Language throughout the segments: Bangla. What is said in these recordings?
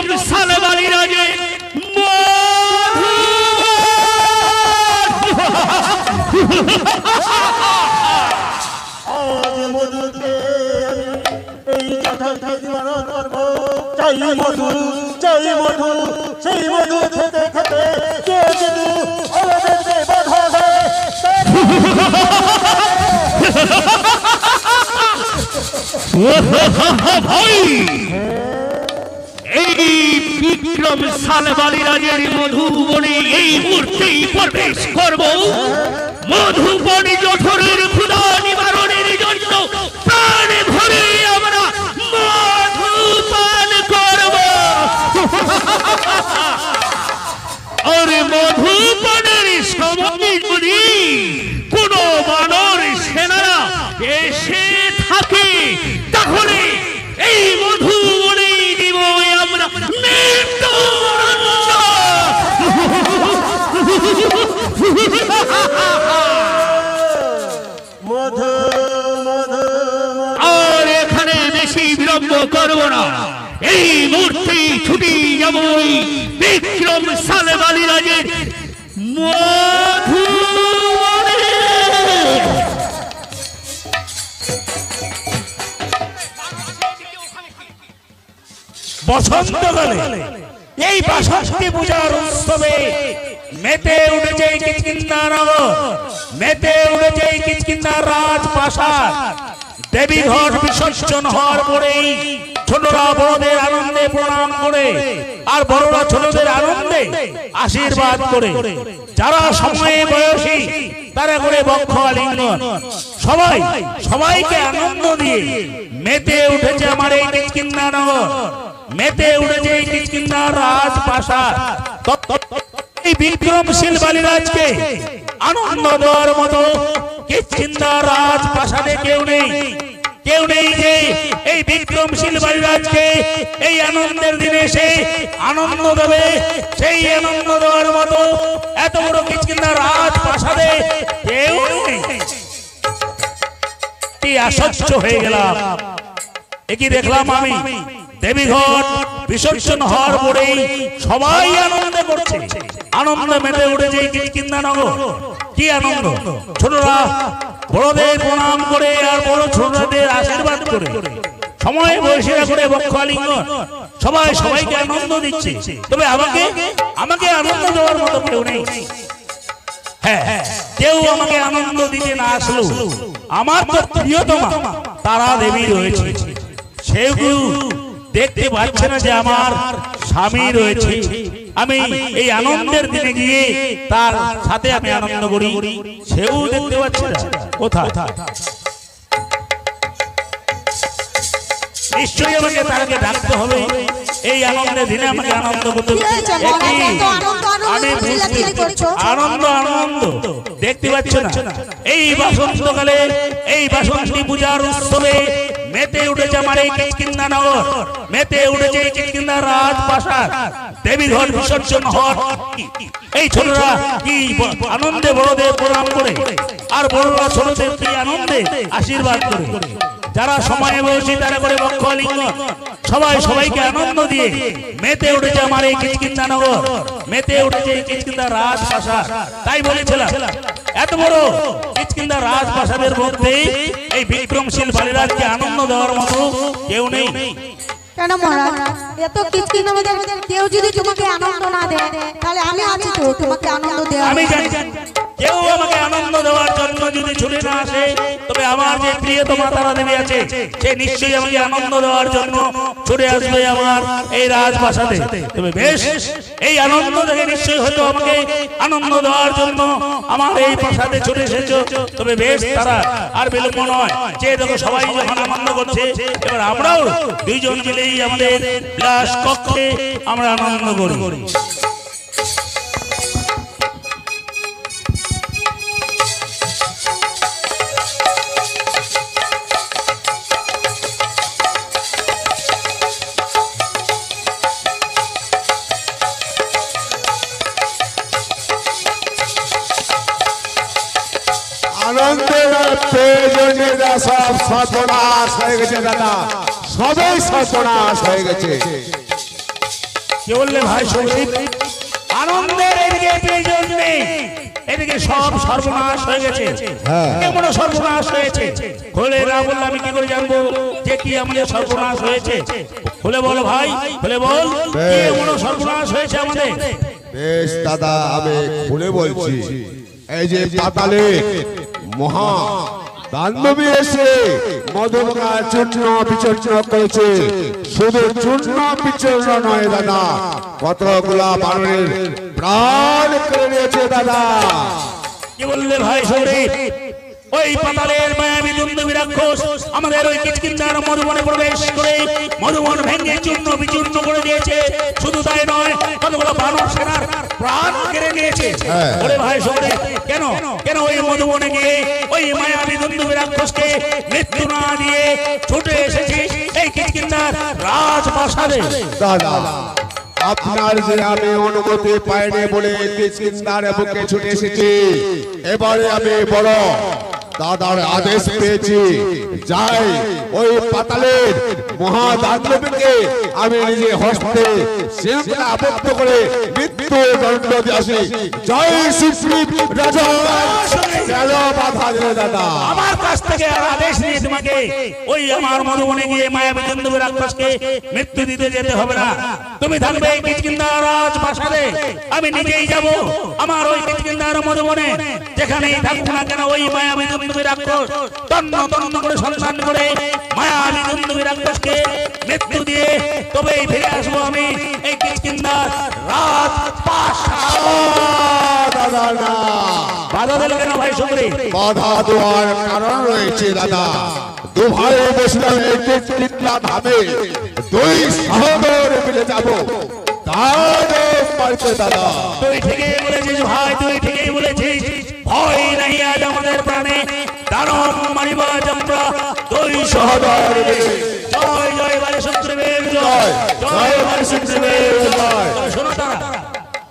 বিক্রম সালবালি রাজে আজ মধুকে এই যথার্থ জীবন করব চাই মধু চাই মধু সেই মধু খেতে খেতে কে যদি অবদেশে বাধা দেয় ভাই। এই বিক্রম সালবালি রাজের মধুবনে এই মুহূর্তেই প্রবেশ করব। মধুবনী জঠরের করব না। এই মূর্তি ছুটি যাব ওই বিক্রম সালেবালি রাজের এই বাসন্তী পূজার উৎসবে মেতে উঠেছে কিচকিন্দা নগর মেতে উঠেছে কিচকিন্দা রাজপ্রাসাদ। দেবী ঘর বিসর্জন হওয়ার পরেই ছোটরা বড়দের আনন্দে প্রণাম করে আর বড়রা ছোটদের আনন্দে আশীর্বাদ করে। যারা সময়ে বয়সী তারা করে বক্ষ আলিঙ্গন। সবাই সবাইকে আনন্দ দিয়ে মেতে উঠেছে আমার এই কিচকিন্দা নগর মেতে উঠেছে এই কিচকিন্দা রাজপ্রাসাদ। বিক্রমশীল বালিরাজকে আনন্দ দেওয়ার মতো কিচকিন্দা রাজপ্রাসাদে কেউ নেই। কেউ নেই যে এই বিক্রমশীল বালিরাজকে এই আনন্দের দিনে সে আনন্দ দেবে। সেই আনন্দ দেওয়ার মতো এত বড় কিচকিন্দা রাজপ্রাসাদে কেউ নেই। আশ্চর্য হয়ে গেলাম। একই দেখলাম আমি? দেবীঘর বিসর্জন হওয়ার পরেই সবাই আনন্দ করছে। আনন্দ মেতে উঠেছে কিন্দা নগর কি আনন্দ? ছোটরা, বড়দের প্রণাম করে আর বড় ছোটদের আশীর্বাদ করে। সময় বয়সীরা করে বক্ষ আলিঙ্গন। সবাই সবাইকে আনন্দ দিচ্ছে। তবে আমাকে আমাকে আনন্দ দেওয়ার মতো কেউ নেই। হ্যাঁ কেউ আমাকে আনন্দ দিতে না আসলো আমার তো প্রিয়তমা তারা দেবী রয়েছে। সেও দেখতে পাচ্ছে না যে আমার স্বামী রয়েছে। আমি এই আনন্দের দিনে গিয়ে তার সাথে আমি আনন্দ করি। সেও দেখতে পাচ্ছে কোথায়? নিশ্চয়ই আমাকে তাকে ডাকতে হবে। এই আনন্দের দিনে আমাকে আনন্দ করতে আমি? আনন্দ আনন্দ দেখতে পাচ্ছ না। এই বাসন্তকালে এই বাসন্তী পূজার উৎসবে মেতে উঠেছে আমার এই কিচকিন্দা নগর মেতে উঠেছে এই কিচকিন্দা রাজপ্রাসাদ। দেবী ঘর বিসর্জন হওয়ার এই ছোটরা কি আনন্দে বড়দের প্রণাম করে, আর বড়রা ছোটদের কি আনন্দে আশীর্বাদ করে? যারা সময়ে বয়সী তারা করে বক্ষ লিঙ্গন সবাই সবাইকে আনন্দ দিয়ে মেতে উঠেছে আমার এই কিচকিন্দা নগর মেতে উঠেছে এই কিচকিন্দা রাজপ্রাসাদ। তাই বলেছিলাম, এত বড় কিচকিন্দা রাজপ্রাসাদের মধ্যে এই বিক্রমশীল বালিরাজকে আনন্দ দেওয়ার মতো কেউ নেই কেন মহারাজ? এত কিচকিন আমাদের কেউ যদি তোমাকে আনন্দ না দেয় তাহলে আমি আছি তো তোমাকে আনন্দ দেওয়া আমি জানি। কেউ আমাকে আনন্দ দেওয়ার জন্য যদি ছুটে না আসে, তবে আমার যে প্রিয়তমা তারা দেবী আছে, সে নিশ্চয়ই আমাকে আনন্দ দেওয়ার জন্য ছুটে আসবে আমার এই রাজপ্রাসাদে। তবে বেশ, এই আনন্দ দেখে নিশ্চয়ই হয়তো আমাকে আনন্দ দেওয়ার জন্য আমার এই প্রাসাদে ছুটে এসেছ। তবে বেশ, তারা আর বিলম্ব নয়, যে দেখো সবাই যখন আনন্দ করছে, এবার আমরাও দুইজন মিলেই আমাদের বিলাস কক্ষে আমরা আনন্দ করি। সর্বনাশ হয়ে গেছে দাদা। সবই সর্বনাশ হয়ে গেছে। কে বললে ভাই সংগীত? আনন্দের এদিকে প্রয়োজন নেই এদিকে সব সর্বনাশ হয়ে গেছে। হ্যাঁ। কেমন সর্বনাশ হয়েছে? খুলে না বললে আমি কি করে জানব যে কি আমাদের সর্বনাশ হয়েছে? খুলে বল ভাই খুলে বল কি এমন সর্বনাশ হয়েছে আমাদের? বেশ দাদা আমি খুলে বলছি। এই যে পাতালে মহা বান্ধবী এসে মধুমকা চূর্ণ বিচূর্ণ করেছে। শুধু চূর্ণ বিচূর্ণ নয় দাদা কতগুলা বানরের প্রাণ করে নিয়েছে দাদা। কি বললে ভাই শরীর ওই পাতালের মায়াবী দুন্দুবি রাক্ষস আমাদের ওই কিচকিন্দার মধুবনে প্রবেশ করে মধুবন ভেঙে চূর্ণ বিচূর্ণ করে দিয়েছে। শুধু তাই নয় কতগুলো বানর সেনার প্রাণ কেড়ে নিয়েছে। হ্যাঁ। ওরে ভাই শরীর কেন? কেন ওই মধুবনে গিয়ে ওই মায়াবী দুন্দুবি রাক্ষসকে মৃত্যু না দিয়ে ছুটে এসেছে এই কিচকিন্দার রাজপ্রাসাদে? দাদা আপনার যে আমি অনুমতি পাইনি বলে কিচকিন্দার বুকে ছুটে এসেছি এবারে আমি বড়। দাদার আদেশ পেয়েছি। যাই ওই পাতালের মহাদানবীকে আমি নিজে হস্তে আবদ্ধ করে মৃত্যু দণ্ড দিয়ে আসি। জয় শ্রী রাজা। কেন বাধা দিলে দাদা? আমার কাছ থেকে আদেশ নিয়ে তোমাকে। ওই আমার মধুবনে গিয়ে রাক্ষসকে মৃত্যু দিতে যেতে হবে না। তুমি থাকবে এই কিচকিন্দার রাজ আমি নিজেই যাব। আমার ওই কিচকিন্দার মধুবনে যেখানেই থাকুক না কেন ওই মায়াবী চন্দ্রবীর রাক্ষস তন্ন তন্ন করে সন্ধান করে মায়াবী চন্দ্রবীর রাক্ষসকে মৃত্যু দিয়ে তবেই ফিরে আসব আমি এই কিচকিন্দার রাজ প্রাসাদ দাদা বাধা দিল কেন ভাই সুগ্রী বাধা দেওয়ার কারণ রয়েছে, দাদা। দু ভাই বসলাম একটি চিত্রা ধামে দুই সহদর মিলে যাব।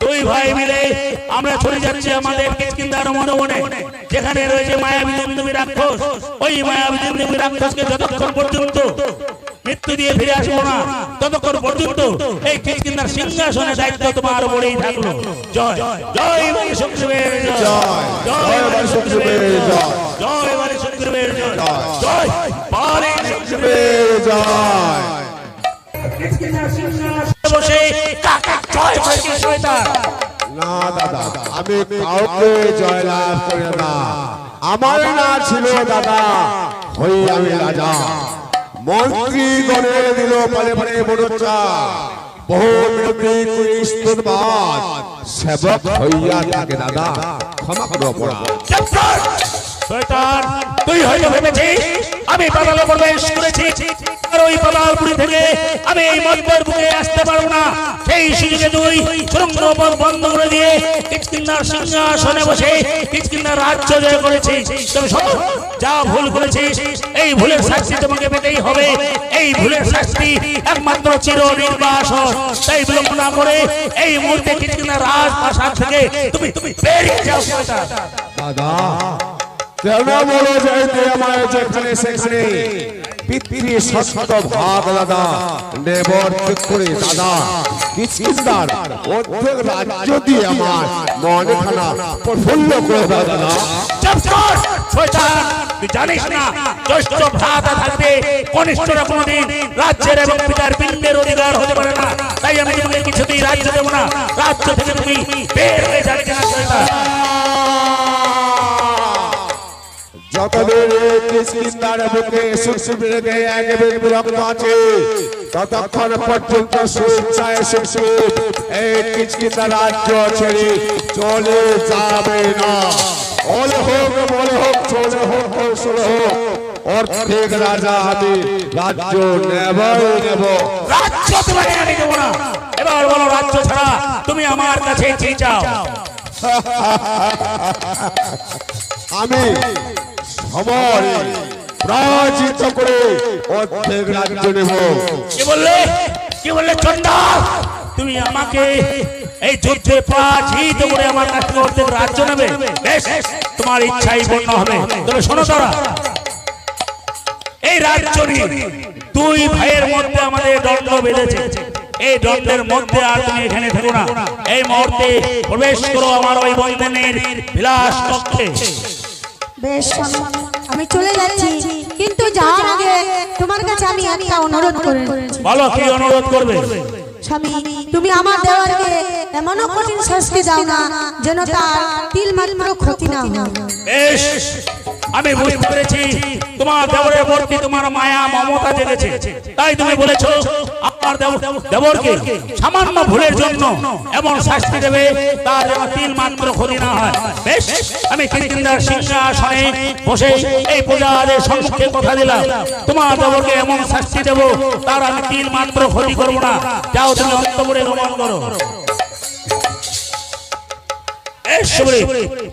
তুই ভাই মিলে। আমরা চলে যাচ্ছি আমাদের কিষ্কিন্দার মনোবনে যেখানে রয়েছে মায়াবী দুন্দুবি রাক্ষস। ওই মায়াবী দুন্দুবি রাক্ষসকে যতক্ষণ পর্যন্ত মৃত্যু দিয়ে ফিরে আসব না। ততক্ষণ পর্যন্ত এই কিষ্কিন্দার সিংহাসনে দায়িত্ব তোমার বড়েই থাকল। জয়। জয় জয়। জয় জয়। জয় সুগ্রীবের জয়। করি না। আমার না ছিল দাদা, হই আমি রাজা। মন্ত্রী গণের দিল পালে পালে করি স্তুতবাদ সেবক হইয়া থাকে দাদা ক্ষমা করো কর! শয়তান, তুই হয়তো ভেবেছিস আমি প্রবেশ করেছি। আর ওই পাতালপুরি থেকে আমি এই বুকে আসতে পারব না। সেই তুই সুরঙ্গ বন্ধ করে দিয়ে কিচকিন্দার সিংহাসনে বসে কিচকিন্দার রাজ্য জয় করেছিস যা ভুল করেছিস এই ভুলের শাস্তি তোমাকে পেতেই হবে। এই ভুলের শাস্তি একমাত্র চির নির্বাসন তাই বিলম্ব না করে এই মুহূর্তে কিচকিন্দার রাজপ্রাসাদ থেকে তুমি তুমি বেরিয়ে যাও। দাদা বলো প্রফুল্ল করে তুই জানিস না জ্যৈষ্ঠ ভ্রাতা থাকবে কনিষ্ঠরা কোনোদিন রাজ্যের এবং পিতার পিণ্ডের অধিকার হতে পারে না তাই আমি তোমাকে কিছুতেই রাজ্য দেবো না রাজ্য থেকে তুমি বের হয়ে যাবে না কিসকিন্দার বুকে সুসুবিরে গে এক রক্ত আছে। ততক্ষণ পর্যন্ত এই রাজ্য ছেড়ে চলে যাবে না। ওলে হোক বলে হোক চলে হোক কৌশলে হোক। অর্ধেক রাজা আমি রাজ্য নেবই নেব। রাজ্য তোমাকে আমি দেবো না। এবার বলো রাজ্য ছাড়া তুমি আমার কাছে চাও? আমি সমরে পরাজিত করে অর্ধেক রাজ্য নেব। কি বললে? কি বললে চন্ডাল তুমি আমাকে এই যুদ্ধে পরাজিত করে আমার কাছ থেকে অর্ধেক রাজ্য নেবে? বেশ তোমার ইচ্ছাই পূর্ণ হবে। তবে শোনো তারা এই রাজ্য নিয়ে দুই ভাইয়ের মধ্যে আমাদের দণ্ড বেঁধেছে। এই দণ্ডের মধ্যে আর তুমি এখানে থেকো না। এই মুহূর্তে প্রবেশ করো আমার ওই বন্ধনের বিলাস কক্ষে। বেশ আমি চলে যাচ্ছি কিন্তু যাওয়ার আগে তোমার কাছে আমি একটা অনুরোধ করে বলো কি অনুরোধ করবে? স্বামী তুমি আমার দেওয়ারকে এমন কঠিন শাস্তি দাও না যেন তার তিল মাত্র ক্ষতি না হয়। বেশ। আমি বুঝতে পেরেছি তোমার দেবরের প্রতি তোমার মায়া, মমতা জেগেছে তাই তুমি বলেছ, আমার দেবর- দেবরকে সামান্য ভুলের জন্য এমন শাস্তি দেবে, তার যেন তিল মাত্র ক্ষতি না হয়। বেশ, আমি কৃষ্ণদার সিংহাসনে বসে এই প্রজাদের সম্মুখে কথা দিলাম। তোমার দেবরকে এমন শাস্তি দেব, তার আমি তিল মাত্র ক্ষতি করব না। যাও তুমি অন্তপুরে গমন করো। শুভ্রী,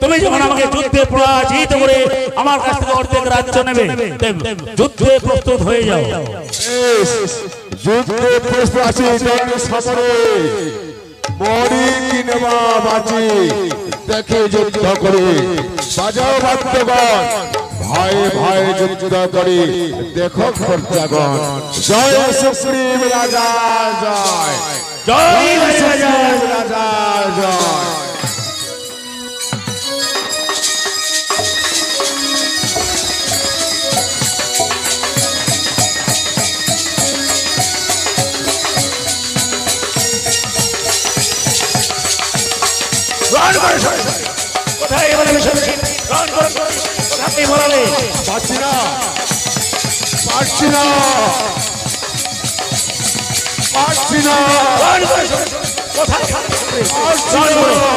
তুমি যখন আমাকে যুদ্ধে পরাজিত করে আমার কাছ থেকে অর্ধেক রাজ্য নেবে যুদ্ধে প্রস্তুত হয়ে যাও। যুদ্ধে প্রস্তুত আছি মরি দেখে যুদ্ধ করি বাজাও বাদ্যগণ ভয়ে ভয়ে যুদ্ধ করি দেখো খরচাগণ। জয় সুপ্রিম রাজা জয়। জয় রাজা জয়। সুপ্রিম রাজা জয় রণ করো, সরে, সরে। কোথায় এবারে মিশন? রণ করো, করো। বলালে পারছি না পারছি না পারছি না রণ করো, সরে, সরে। কোথায় পারছি রণ করো। না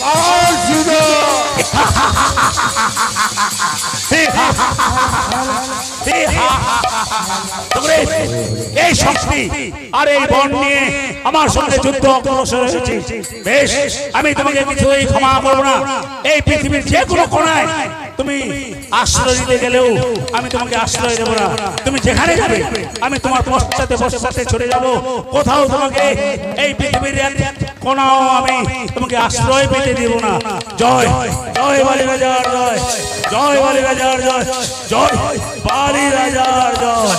পারছি না এই শক্তি আর এই বন নিয়ে আমার সঙ্গে যুদ্ধ অগ্রসর হয়েছে। বেশ, আমি তোমাকে কিছুই ক্ষমা করব না। এই পৃথিবীর যে কোনো কোনায় তুমি আশ্রয় দিতে গেলেও আমি তোমাকে আশ্রয় দেবো না। তুমি যেখানে যাবে, আমি তোমার পশ্চাতে পশ্চাতে ছড়ে যাব। কোথাও তোমাকে এই পৃথিবীর এক কোনাও আমি তোমাকে আশ্রয় পেতে দেব না। জয় জয় বালি রাজার জয় জয় বালি রাজার জয় জয় বালি রাজার জয়।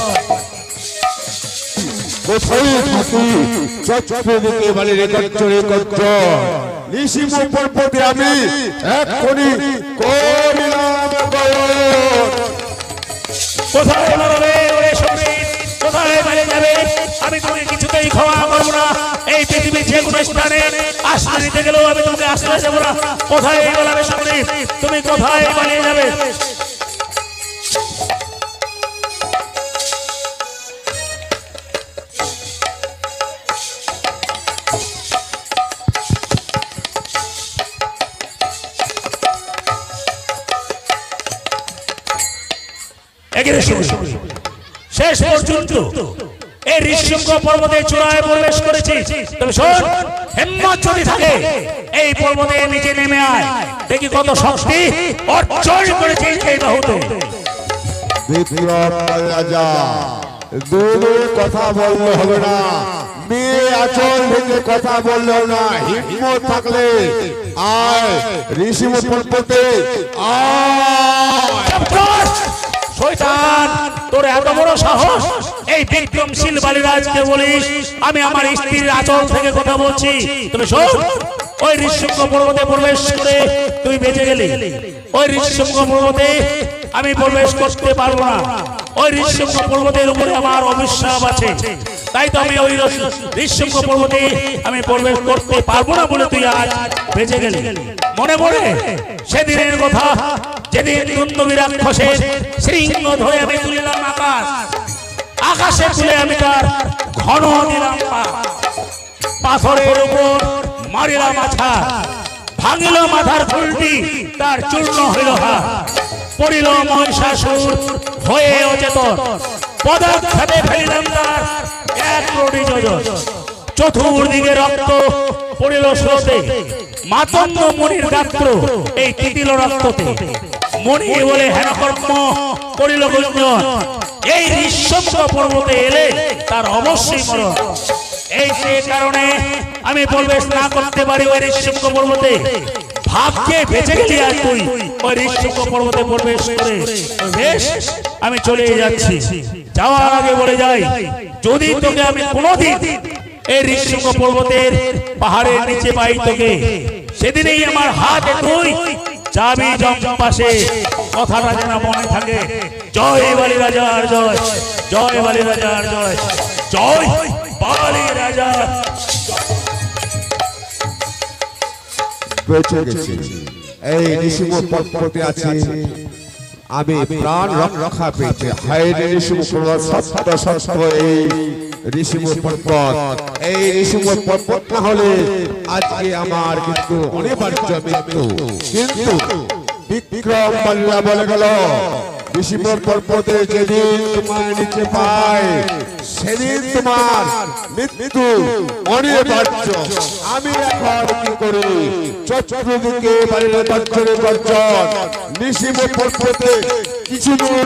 আমি গয়ন কোথায় মারবে ওরে কোথায় মারে যাবে? আমি তোমাকে কিছুতেই ক্ষমা করব না। এই যে কোনো স্থানে আশ্রয় নিতে গেলেও আমি তোমাকে আশ্রয় দেবো না। কোথায় বলাবে সংগীত তুমি কোথায় পালিয়ে যাবে? এগিয়ে শুরু শেষ পর্যন্ত এই ঋষিঙ্গ পর্বতের চূড়ায় প্রবেশ করেছি। তবে শোন হিম্মত যদি থাকে এই পর্বতে নিচে নেমে আয়। দেখি কত শক্তি অর্জন করেছে এই বাহুতে রাজা কথা বললে হবে না। মেয়ে আচল থেকে কথা বললেও না। হিম্মত থাকলে আয়। ঋষি আয়! শয়তান তোর এত বড় সাহস? এই বিক্রমশীল বালিরাজকে বলিস আমি আমার স্ত্রীর আচল থেকে কথা বলছি। তুমি শোন ওই ঋষিঙ্গ পর্বতে প্রবেশ করে তুই বেঁচে গেলি। ওই ঋষিঙ্গ পর্বতে আমি প্রবেশ করতে পারব না। ওই ঋষিঙ্গ পর্বতের উপরে আমার অবিশ্বাস আছে। তাই তো আমি ওই ঋষিঙ্গ পর্বতে আমি প্রবেশ করতে পারব না বলে তুই আজ বেঁচে গেলি। মনে পড়ে? সেদিনের কথা, যেদিন শৃঙ্গ ধরে আমি তুলিলাম আকাশ। আকাশে তুলে আমি তার ঘন দিলাম পাথরের উপর মারিলাম মাথা ভাঙিল মাথার ফুলটি, তার চূর্ণ হইল হাত পড়িল মহিষাসুর হয়ে অচেতন। পদার্থে ফেলিলাম চতুর্দিকে রক্ত পড়িল স্রোতে। মাতঙ্গ মণির গাত্র এই তিতিল রক্ততে। মণি বলে, হেন কর্ম? করিল গুঞ্জন। এই নিঃশব্দ পর্বতে এলে তার অবশ্যই মরণ। এই সে কারণে আমি প্রবেশ না করতে পারি ওই ঋষিঙ্গ পর্বতে। ভাবকে বেঁচে গেলি আর তুই ওই ঋষিঙ্গ পর্বতে প্রবেশ করে। বেশ, আমি চলে যাচ্ছি। যাওয়ার আগে বলে যাই, যদি তোকে আমি কোনোদিন এই ঋষিঙ্গ পর্বতের পাহাড়ের নিচে পাই তোকে সেদিনেই আমার হাতে তুই যাবি জম্পাসে কথাটা যেন মনে থাকে। জয় বালি রাজার জয় জয় বালি রাজার জয় জয় বালি রাজা এই আমি প্রাণ রক্ষা পেয়েছি। হায় ঋষিম সত্য সত্য এই ঋষিম পর্বত এই ঋষিম পর্বত না হলে আজকে আমার কিন্তু অনিবার্য মৃত্যু। কিন্তু বিক্রম বাল্লা বলে গেল। ঋষিমর পর্বতে যেদিন তোমার নিচে পায়, সেদিন তোমার মৃত্যু অনিবার্য। আমি এখন কি করি? চতুর্দিকে বাড়ির পর্বতে কিছু দূর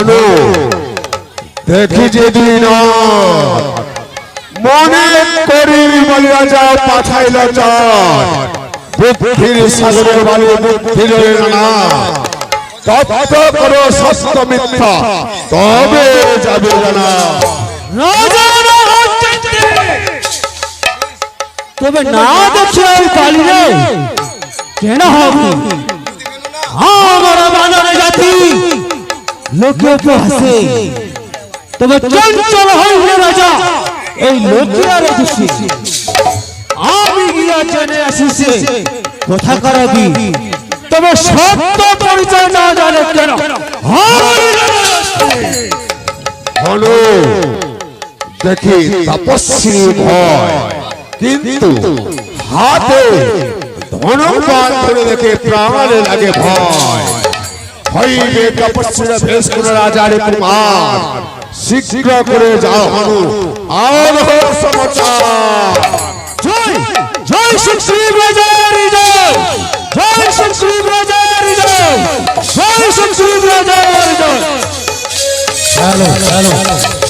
ঘন দেখি যে দুই মনে করি বলিয়া যাও পাঠাইল তবে যাবে তবে না কেন হবে? আমরা বানর জাতি। লোকে তো হাসে তবে চঞ্চল হইলে রাজা, এই লোকে আর দোষী আমি গিয়া জেনে আসিছে, কথা করাবি তবে সত্য পরিচয় না জানে কেন। হলো, দেখি তপস্বী ভয়। কিন্তু হাতে ধনুর্বাণ ধরে দেখে প্রাণে লাগে ভয়। হইবে তপস্বীরা বেশ করে রাজার কুমার শীঘ্র করে যাও হনু আর হোক সমাচার জয় জয় শ্রী রাজার জয় জয় শ্রী রাজার জয় জয় শ্রী রাজার জয় হ্যালো হ্যালো